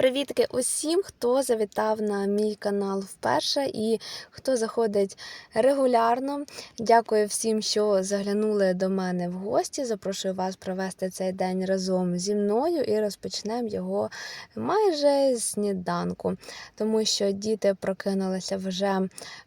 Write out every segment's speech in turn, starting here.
Привітки усім, хто завітав на мій канал вперше і хто заходить регулярно. Дякую всім, що заглянули до мене в гості. Запрошую вас провести цей день разом зі мною і розпочнемо його майже з сніданку, тому що діти прокинулися вже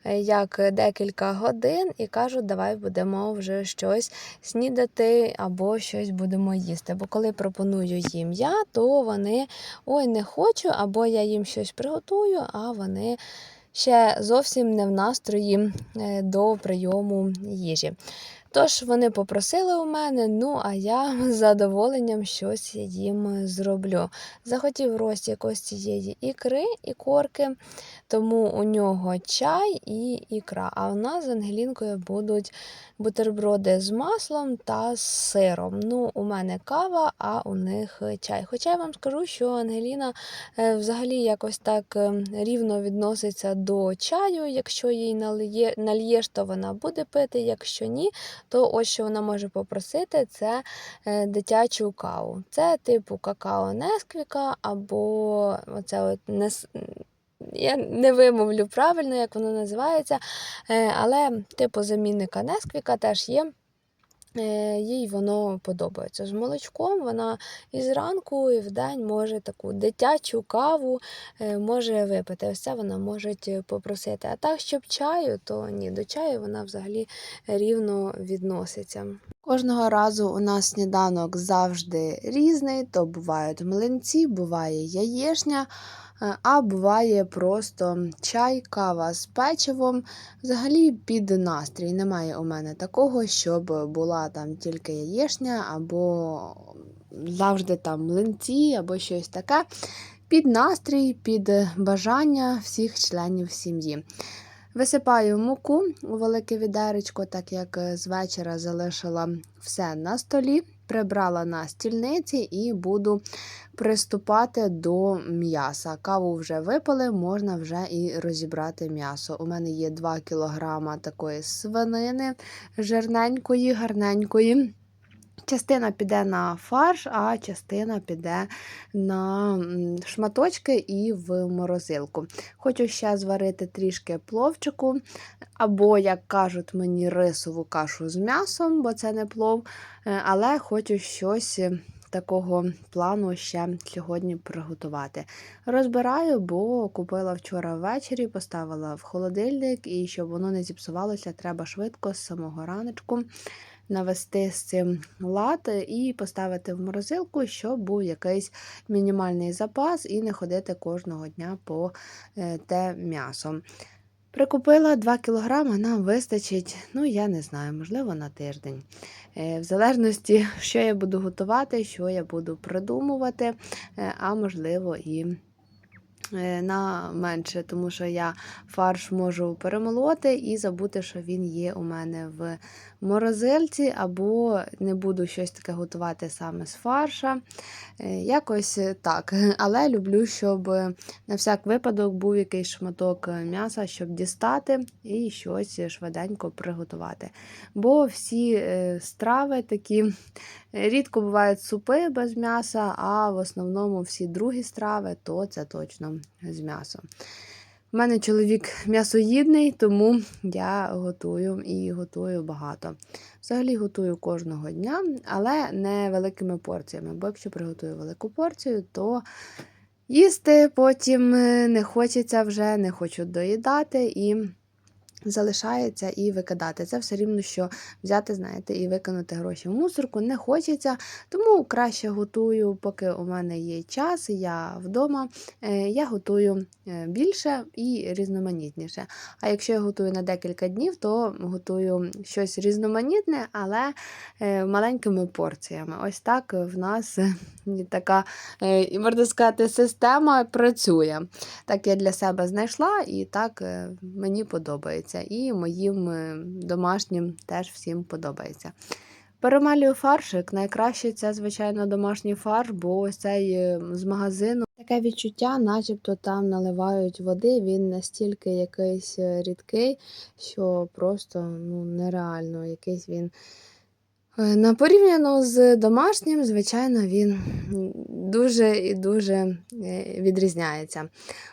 е, як декілька годин і кажуть, давай будемо вже щось снідати або щось будемо їсти. Бо коли пропоную їм я, то вони ой, не хочу, або я їм щось приготую, а вони ще зовсім не в настрої е, до прийому їжі. Тож вони попросили у мене, ну а я з задоволенням щось їм зроблю. Захотів Рості якось цієї ікри і корки, тому у нього чай і ікра. А у нас з Ангелінкою будуть бутерброди з маслом та з сиром. Ну, у мене кава, а у них чай. Хоча я вам скажу, що Ангеліна е, взагалі якось так е, рівно відноситься до чаю. Якщо їй налиє, нальєш, то вона буде пити, якщо ні, то ось що вона може попросити, це е, дитячу каву. Це типу какао Несквіка або оце от нес... Я не вимовлю правильно, як воно називається, е, але типу замінника Несквіка теж є. Е, Їй воно подобається. З молочком вона і зранку, і вдень може таку дитячу каву е, може випити. Ось вона може попросити. А так, щоб чаю, то ні, до чаю вона взагалі рівно відноситься. Кожного разу у нас сніданок завжди різний, то бувають млинці, буває яєшня, е, а буває просто чай, кава з печивом. Взагалі під настрій. Немає у мене такого, щоб була там тільки яєшня, або завжди там млинці, або щось таке. Під настрій, під бажання всіх членів сім'ї. Висипаю муку у велике відеречко, так як з вечора залишила все на столі, прибрала на стільниці і буду приступати до м'яса. Каву вже випили, можна вже і розібрати м'ясо. У мене є 2 кг такої свинини, жирненької, гарненької. Частина піде на фарш, а частина піде на шматочки і в морозилку. Хочу ще зварити трішки пловчику, або, як кажуть мені, рисову кашу з м'ясом, бо це не плов. Е, але хочу щось такого плану ще сьогодні приготувати. Розбираю, бо купила вчора ввечері, поставила в холодильник, і щоб воно не зіпсувалося, треба швидко з самого раночку навести з цим лад і поставити в морозилку, щоб був якийсь мінімальний запас, і не ходити кожного дня по е, те м'ясо. Прикупила 2 кг, нам вистачить, ну, я не знаю, можливо, на тиждень. Е, в залежності, що я буду готувати, що я буду придумувати, е, а можливо, і на менше, тому що я фарш можу перемолоти і забути, що він є у мене в морозильці, або не буду щось таке готувати саме з фарша. Е, якось так. Але люблю, щоб на всяк випадок був якийсь шматок м'яса, щоб дістати і щось швиденько приготувати. Бо всі е, страви такі рідко бувають супи без м'яса, а в основному всі другі страви, то це точно з м'ясом. У мене чоловік м'ясоїдний, тому я готую і готую багато. Взагалі готую кожного дня, але не великими порціями. Бо якщо приготую велику порцію, то їсти потім не хочеться вже, не хочу доїдати. і залишається і викидати. Це все рівно, що взяти, знаєте, і викинути гроші в мусорку не хочеться. Тому краще готую, поки у мене є час, я вдома, е, я готую е, більше і різноманітніше. А якщо я готую на декілька днів, то готую щось різноманітне, але е, маленькими порціями. Ось так в нас така, можна сказати, система працює. Так я для себе знайшла і так мені подобається подобається, і моїм е, домашнім теж всім подобається. Перемалюю фаршик. Найкраще це, звичайно, домашній фарш, бо ось цей е, з магазину таке відчуття, начебто там наливають води, він настільки якийсь е, рідкий, що просто ну, нереально якийсь він На порівняно з домашнім, звичайно, він дуже і дуже е, відрізняється.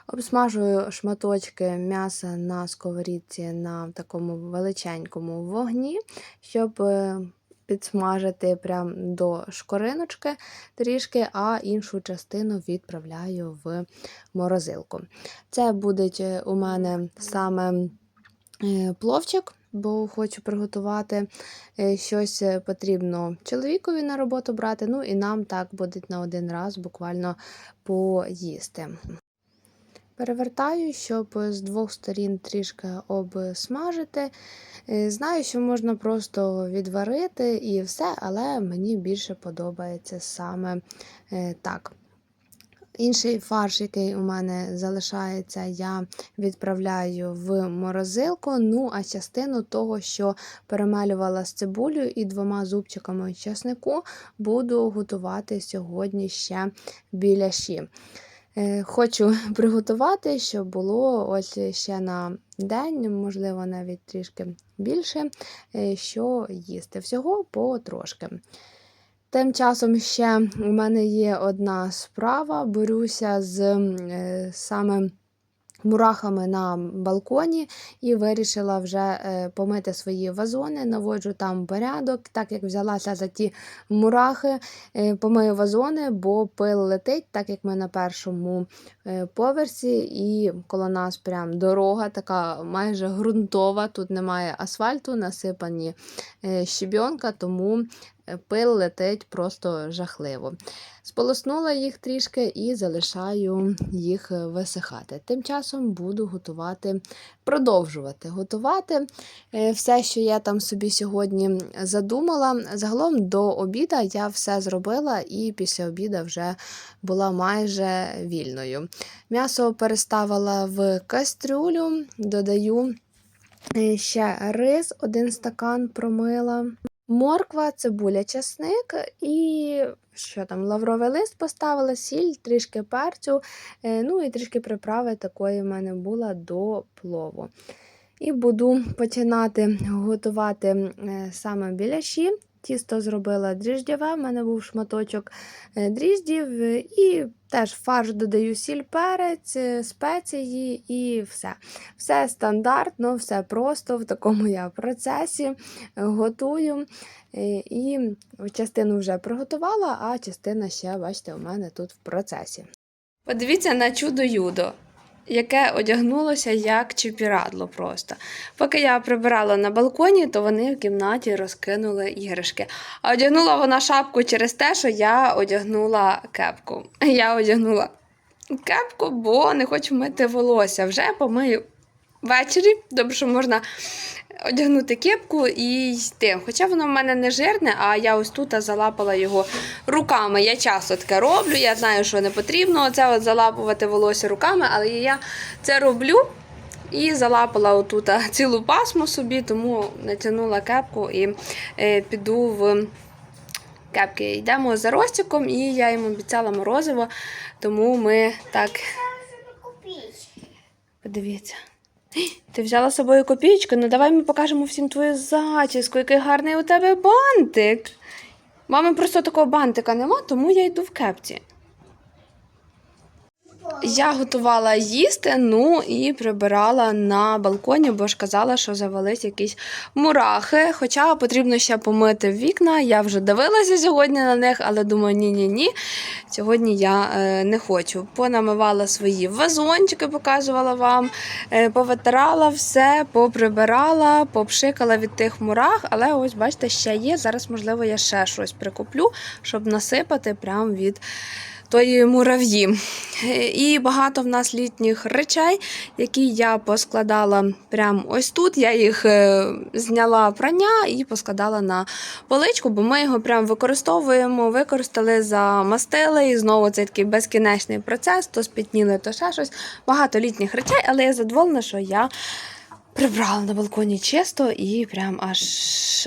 Обсмажую шматочки м'яса на сковорідці на такому величенькому вогні, щоб е, підсмажити прям до шкориночки трішки, а іншу частину відправляю в морозилку. Це буде е, у мене саме е, пловчик, бо хочу приготувати е, щось е, потрібно чоловікові на роботу брати. Ну і нам так буде на один раз буквально поїсти. Перевертаю, щоб з двох сторін трішки обсмажити. Е, Знаю, що можна просто відварити і все, але мені більше подобається саме е, так. Інший фарш, який у мене залишається, я відправляю в морозилку. Ну, а частину того, що перемелювала з цибулею і двома зубчиками чеснику, буду готувати сьогодні ще біляші. Е, Хочу приготувати, щоб було ось ще на день, можливо, навіть трішки більше, е, що їсти. Всього потрошки. Тим часом ще у мене є одна справа. Борюся з е, саме мурахами на балконі і вирішила вже е, помити свої вазони, наводжу там порядок, так як взялася за ті мурахи, е, помию вазони, бо пил летить, так як ми на першому поверсі, і коло нас прям дорога така майже ґрунтова, тут немає асфальту, насипані щебінка, тому пил летить просто жахливо. Сполоснула їх трішки і залишаю їх е, висихати. Тим часом буду готувати, продовжувати готувати е, все, що я там собі сьогодні задумала. Загалом до обіда я все зробила і після обіда вже була майже вільною. М'ясо переставила в кастрюлю, додаю е, ще рис, один стакан промила. Морква, цибуля, часник і що там, лавровий лист поставила, сіль, трішки перцю, е, ну і трішки приправи такої в мене була до плову. І буду починати готувати е, саме біляші. Тісто зробила дріждєве, в мене був шматочок е, дріждів, і теж фарш додаю сіль, перець, е, спеції і все. Все стандартно, все просто в такому я процесі е, готую. Е, І частину вже приготувала, а частина ще, бачите, у мене тут в процесі. Подивіться на чудо юдо, яке одягнулося як чіпірадло просто. Поки я прибирала на балконі, то вони в кімнаті розкинули іграшки. А одягнула вона шапку через те, що я одягнула кепку. Я одягнула кепку, бо не хочу мити волосся. Вже помию ввечері. Добре, що можна одягнути кепку і йти. Хоча воно в мене не жирне, а я ось тут залапала його руками. Я часто таке роблю. Я знаю, що не потрібно це от залапувати волосся руками, але я це роблю. І залапала отут цілу пасму собі, тому натягнула кепку і е, піду в кепки. Йдемо за Ростіком, і я йому обіцяла морозиво, тому ми так. Подивіться. Ти взяла з собою копійку? Ну давай ми покажемо всім твою зачіску, який гарний у тебе бантик. Мами просто такого бантика нема, тому я йду в кепці. Я готувала їсти, ну і прибирала на балконі, бо ж казала, що завелись якісь мурахи. Хоча потрібно ще помити вікна. Я вже дивилася сьогодні на них, але думаю, ні-ні-ні. Сьогодні я е, не хочу. Понамивала свої вазончики, показувала вам, е, повитирала все, поприбирала, попшикала від тих мурах. Але ось, бачите, ще є. Зараз, можливо, я ще щось прикуплю, щоб насипати прямо від тої мурав'ї. Е, І багато в нас літніх речей, які я поскладала прямо ось тут. Я їх е, зняла прання і поскладала на поличку, бо ми його прямо використовуємо, використали, замастили, і знову цей такий безкінечний процес, то спітніли, то ще щось. Багато літніх речей, але я задоволена, що я. Прибрала на балконі чисто і прям аж,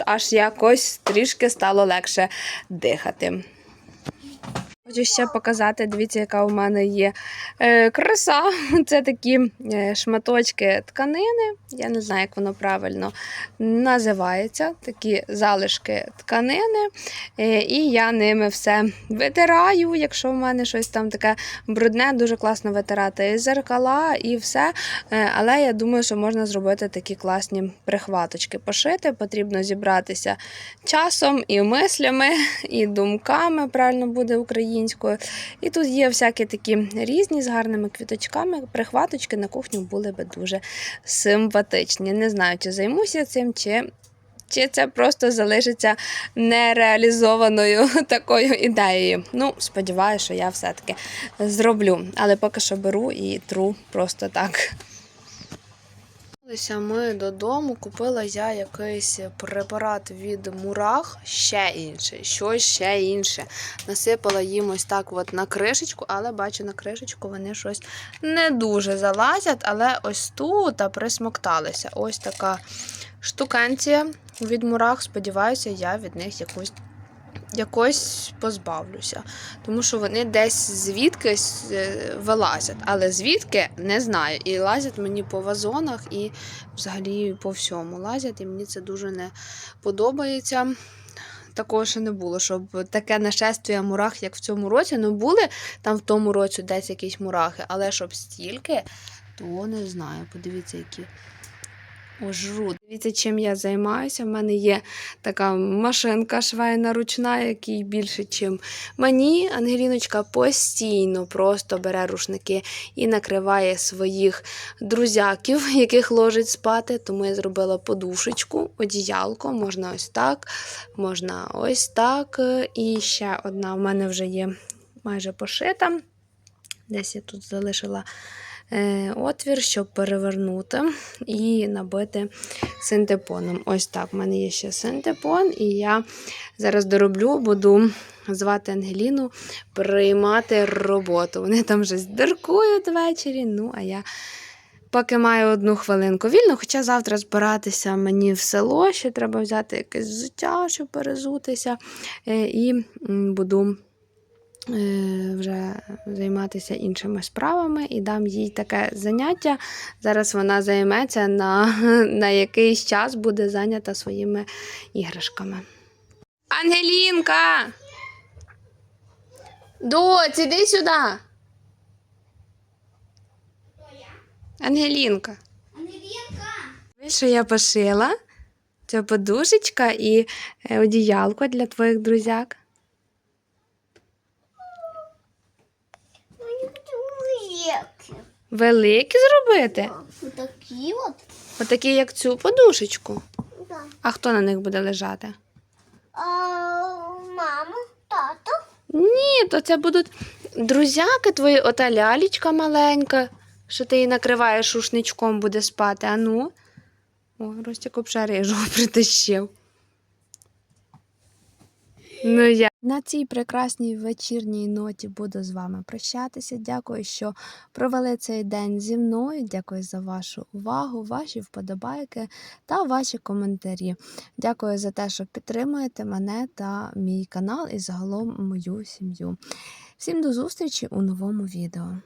аж якось трішки стало легше дихати. Хочу ще показати, дивіться, яка у мене є е, краса. Це такі е, шматочки тканини. Я не знаю, як воно правильно називається. Такі залишки тканини. Е, і я ними все витираю. Якщо в мене щось там таке брудне, дуже класно витирати і зеркала, і все. Але я думаю, що можна зробити такі класні прихваточки. Пошити потрібно зібратися часом і мислями, і думками, правильно буде українською. І тут є всякі такі різні з гарними квіточками. Прихваточки на кухню були би дуже симпатичні. Не знаю, чи займуся цим, чи. Чи це просто залишиться нереалізованою такою ідеєю? Ну, сподіваюся, що я все-таки зроблю. Але поки що беру і тру просто так. Вернулися ми додому, купила я якийсь препарат від мурах, ще інший, щось ще інше. Насипала їм ось так от на кришечку, але бачу, на кришечку вони щось не дуже залазять, але ось тут та присмокталися. Ось така штукенція від мурах. Сподіваюся, я від них якусь. Якось позбавлюся, тому що вони десь звідкись е, вилазять, але звідки не знаю. І лазять мені по вазонах, і взагалі по всьому лазять, і мені це дуже не подобається. Такого ще не було, щоб таке нашествие мурах, як в цьому році. Ну, були там в тому році десь якісь мурахи, але щоб стільки, то не знаю. Подивіться, які ожру. Дивіться, чим я займаюся. В мене є така машинка швейна ручна, який більше, ніж мені. Ангеліночка постійно просто бере рушники і накриває своїх друзяків, яких ложить спати. Тому я зробила подушечку, одіялко. Можна ось так, можна ось так. І ще одна в мене вже є майже пошита. Десь я тут залишила отвір, щоб перевернути і набити синтепоном. Ось так. в мене є ще синтепон, і я зараз дороблю, буду звати Ангеліну приймати роботу. Вони там вже здиркують ввечері. Ну, а я. Поки маю одну хвилинку вільно, хоча завтра збиратися мені в село, ще треба взяти якесь взуття, щоб перезутися. Е, І буду е, вже займатися іншими справами і дам їй таке заняття. Зараз вона займеться на, на якийсь час, буде зайнята своїми іграшками. Ангелінка! Доць, іди сюди. Ангелінка. Ангелінка! Що я пошила? Це подушечка і е, одіялко для твоїх друзяк. Мені великі. Великі зробити? Такі от. Отакі, як цю подушечку. Да. А хто на них буде лежати? А, мама, тато. Ні, то це будуть друзяки твої, ота лялечка маленька, що ти її накриваєш рушничком, буде спати. А ну. О, Ростик обшарижу притащив. Ну, я. На цій прекрасній вечірній ноті буду з вами прощатися. Дякую, що провели цей день зі мною. Дякую за вашу увагу, ваші вподобайки та ваші коментарі. Дякую за те, що підтримуєте мене та мій канал і загалом мою сім'ю. Всім до зустрічі у новому відео.